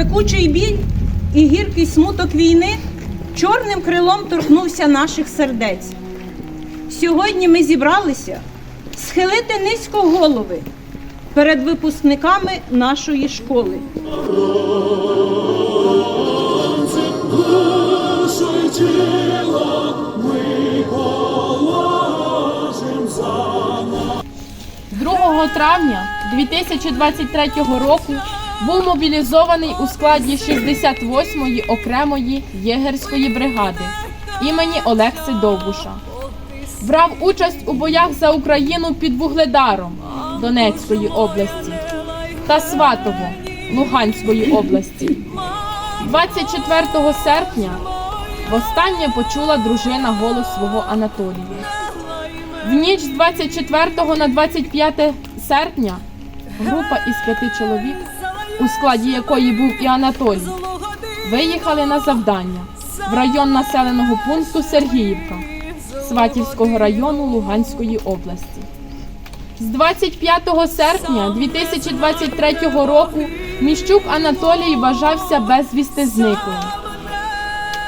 Пекучий біль і гіркий смуток війни чорним крилом торкнувся наших сердець. Сьогодні ми зібралися схилити низько голови перед випускниками нашої школи. Душу тіло ми положим за 2 травня 2023 року був мобілізований у складі 68-ї окремої єгерської бригади імені Олекси Довбуша. Брав участь у боях за Україну під Вугледаром Донецької області та Сватово Луганської області. 24 серпня востаннє почула дружина голос свого Анатолія. В ніч з 24 на 25 серпня група із п'яти чоловік, у складі якої був і Анатолій, виїхали на завдання в район населеного пункту Сергіївка Сватівського району Луганської області. З 25 серпня 2023 року Міщук Анатолій вважався безвісти зниклим.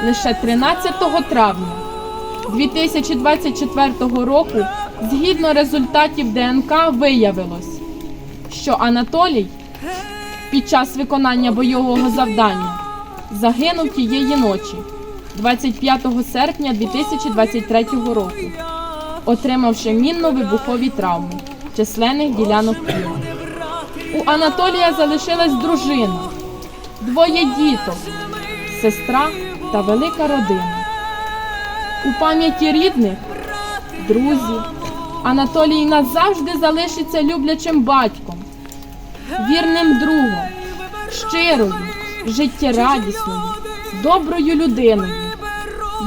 Лише 13 травня 2024 року, згідно результатів ДНК, виявилось, що Анатолій під час виконання бойового завдання загинув тієї ночі, 25 серпня 2023 року, отримавши мінно-вибухові травми численних ділянок тіла. У Анатолія залишилась дружина, двоє діток, сестра та велика родина. У пам'яті рідних, друзів, Анатолій назавжди залишиться люблячим батьком, вірним другом, щирою, життєрадісною, доброю людиною,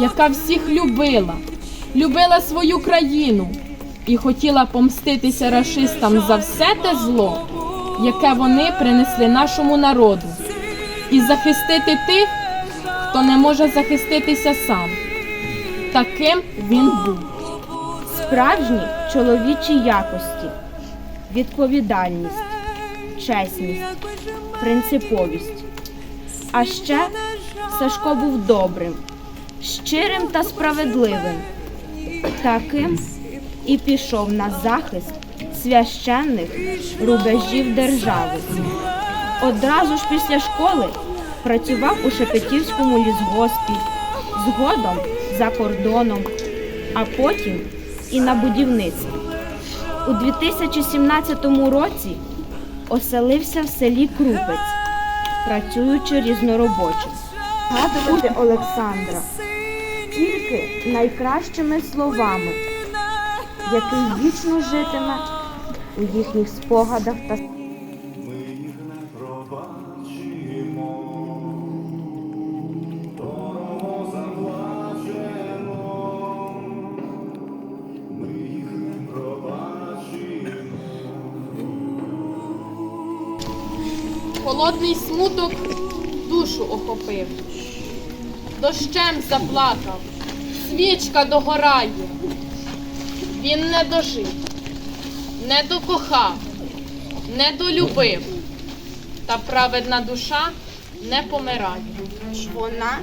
яка всіх любила, любила свою країну і хотіла помститися рашистам за все те зло, яке вони принесли нашому народу, і захистити тих, хто не може захиститися сам. Таким він був. Справжні чоловічі якості, відповідальність, чесність, принциповість. А ще Сашко був добрим, щирим та справедливим. Таким і пішов на захист священних рубежів держави. Одразу ж після школи працював у Шепетівському лісгоспі, згодом за кордоном, а потім і на будівництві. У 2017 році оселився в селі Крупець, працюючи різноробочим. Згадувати Олександра тільки найкращими словами, який вічно житиме у їхніх спогадах та Холодний смуток душу охопив, дощем заплакав, свічка догорає. Він не дожив, не докохав, не долюбив, та праведна душа не помирає. вона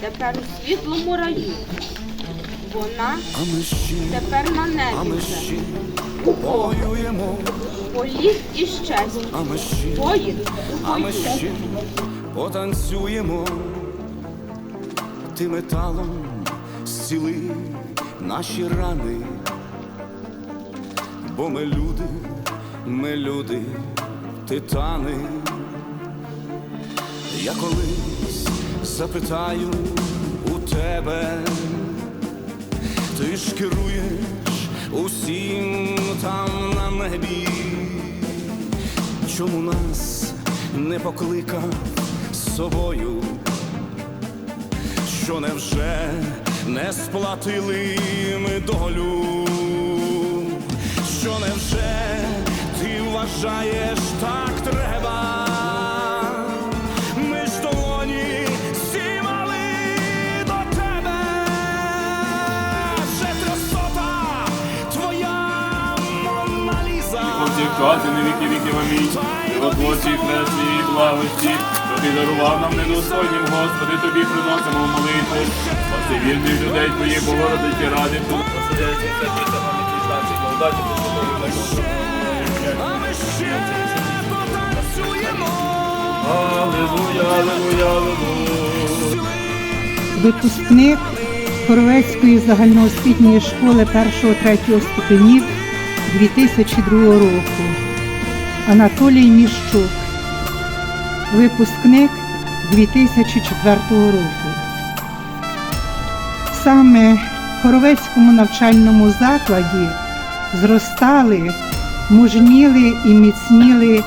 тепер у світлому раю. Вона тепер на небі воюємо, Політ і щастя. а ми ще, Воїн у а ми бою. ще потанцюємо. Ти металом зціли наші рани, бо ми люди, ми люди, титани. Я колись запитаю у тебе, ти ж керуєш усім небі. Чому нас не покликав з собою? Що невже не сплатили ми долю? Що невже ти вважаєш так треба? Віки віків амінь. Та й Животворчий хрест благості, що ти дарував нам недостойнім, Господи, тобі приносимо молитви. Спаси вірних людей твоїх, Богородиці, ради присягнути ті станції, благодаті, Аллилуйя, випускник Хоровецької загальноосвітньої школи 1-3 ступенів 2002 року. Анатолій Міщук, випускник 2004 року. Саме в Хоровецькому навчальному закладі зростали, мужніли і міцніли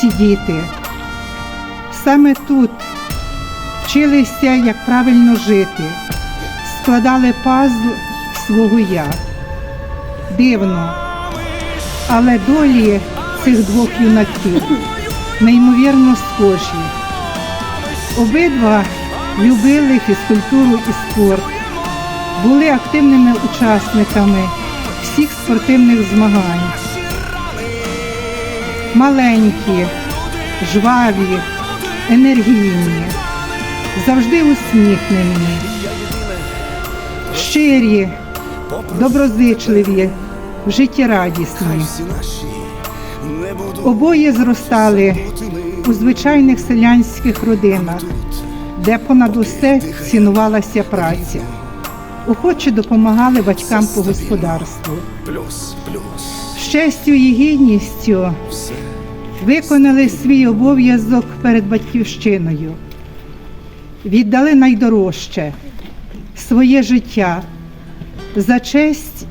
ці діти. Саме тут вчилися, як правильно жити, складали пазл свого я. Дивно, але долі цих двох юнаків неймовірно схожі. Обидва любили фізкультуру і спорт, були активними учасниками всіх спортивних змагань. Маленькі, жваві, енергійні завжди усміхнені, щирі, доброзичливі, життєрадісні. Обоє зростали у звичайних селянських родинах, де понад усе цінувалася праця. Охоче допомагали батькам по господарству. честю і гідністю виконали свій обов'язок перед батьківщиною, віддали найдорожче своє життя за честь,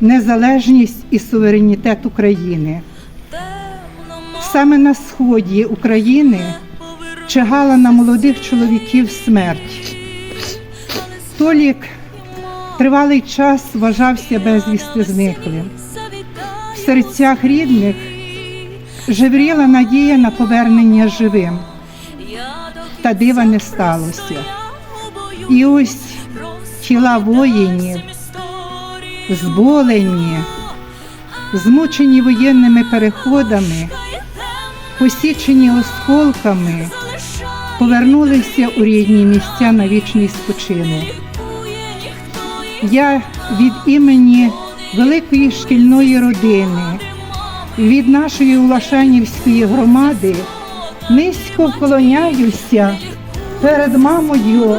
незалежність і суверенітет України. Саме на сході України чигала на молодих чоловіків смерть. Толік тривалий час вважався безвісти зниклим. В серцях рідних жевріла надія на повернення живим. Та дива не сталося. І ось тіла воїнів, зболені, змучені воєнними переходами, посічені осколками, повернулися у рідні місця на вічний спочинок. Я від імені великої шкільної родини, від нашої Улашанівської громади низько вклоняюся перед мамою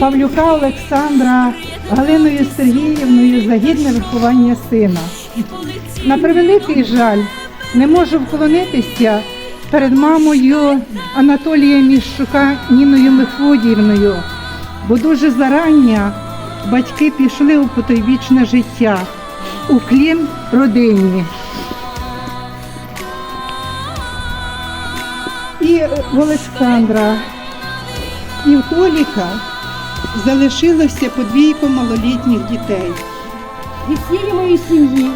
Павлюка Олександра Галиною Сергіївною за гідне виховання сина. На превеликий жаль, не можу вклонитися перед мамою Анатолія Міщука Ніною Мефодіївною, бо дуже зарання батьки пішли у потойбічне життя, у клін родині. І в Олександра, і в Толіка залишилося подвійко малолітніх дітей. від всієї моєї сім'ї,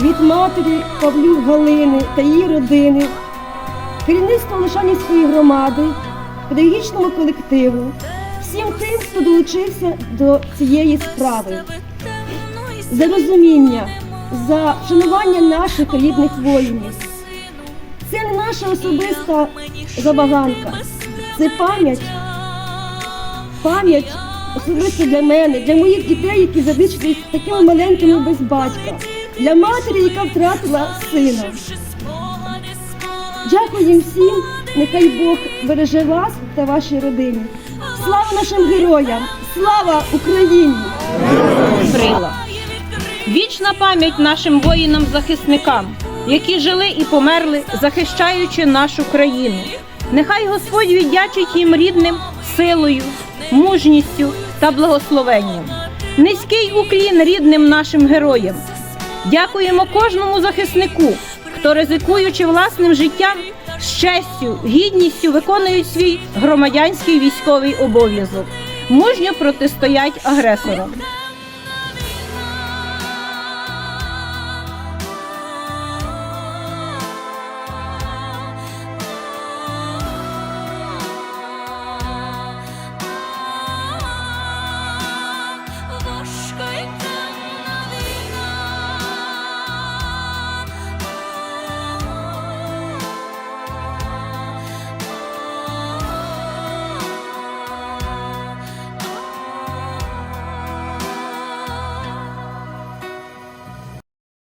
від матері Павлюк Галини та її родини, керівництва Лишанівської громади, педагогічному колективу, всім тим, хто долучився до цієї справи, за розуміння, за вшанування наших рідних воїнів. Це не наша особиста забаганка, це пам'ять пам'ять особисто для мене, для моїх дітей, які залишились такими маленькими без батька, для матері, яка втратила сина. Дякую всім, нехай Бог береже вас та ваші родини. Слава нашим героям! Слава Україні! Вічна пам'ять нашим воїнам-захисникам, які жили і померли, захищаючи нашу країну. Нехай Господь віддячить їм рідним силою, мужністю та благословенням. Низький уклін рідним нашим героям. Дякуємо кожному захиснику, хто, ризикуючи власним життям, з честю, гідністю виконують свій громадянський військовий обов'язок, мужньо протистоять агресорам.